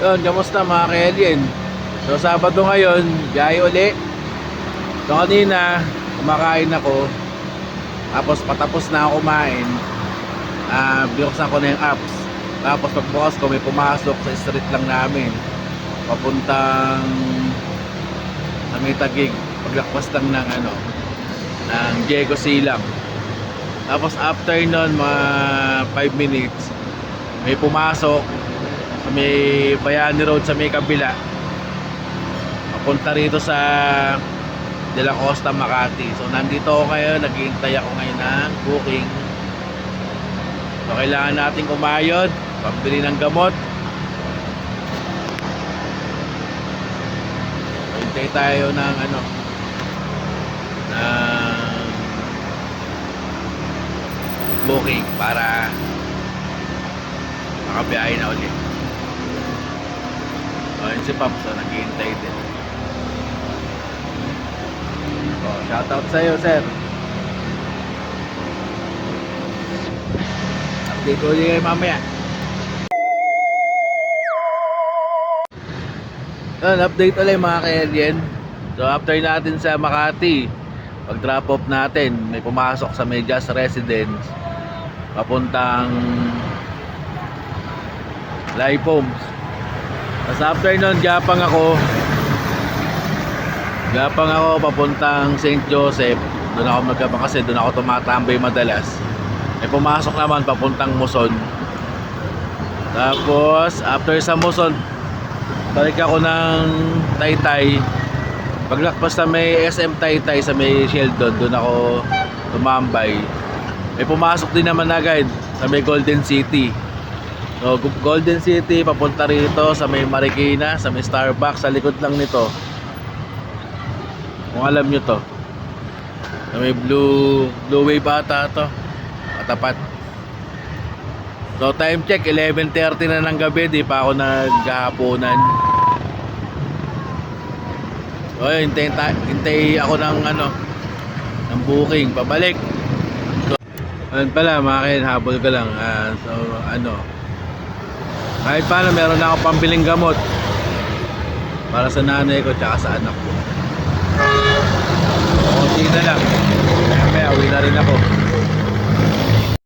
Yun, kamusta mga ka-alien? So, Sabado ngayon, biyahe uli. So, kanina, kumakain ako. Tapos, patapos na ako kumain. Ah, binuksan ko na yung apps. Tapos, pagbukas ko, may pumasok sa street lang namin. Papuntang sa may tagig. Paglakpas lang ng ano, ng Diego Silang. Tapos, after nun, mga 5 minutes, may pumasok sa may Bayani Road sa may kabila. Papunta rito sa De La Costa Makati. So nandito ako ngayon. Naghihintay ako ngayon ng booking. So kailangan natin kumayod. Pambili ng gamot. Hintay tayo ng ano ng booking para makabiyahe na ulit. Yun si Pops, so, naghihintay din. O, shoutout sa'yo, sir. Update ulit kayo mamaya. Yun, update ulit mga ka-alien. So, after natin sa Makati, pag drop off natin, may pumasok sa Medias Residence, papuntang live. Tapos after nun, gapang ako. Gapang ako papuntang St. Joseph. Doon ako magkapang kasi doon ako tumatambay madalas. May pumasok naman papuntang Muson. Tapos after sa Muson, balik ako ng Taytay. Paglakpas sa may SM Taytay sa may Sheldon, doon ako tumambay. May pumasok din naman agad sa may Golden City. So, Gu- Golden City, papunta rito sa may Marikina, sa may Starbucks, sa likod lang nito. Kung alam nyo to. Sa may blue, blue wave ata to. Katapat. So, time check, 11.30 na ng gabi, di pa ako naghahaponan. So, hintay, ta- hintay ako ng ano, ng booking, pabalik. So, ayun pala, mga kain, habol ka lang. Ah, so, ano, kahit paano meron na ako pambiling gamot para sa nanay ko tsaka sa anak ko. Kunti na lang. Kaya uwi na rin ako.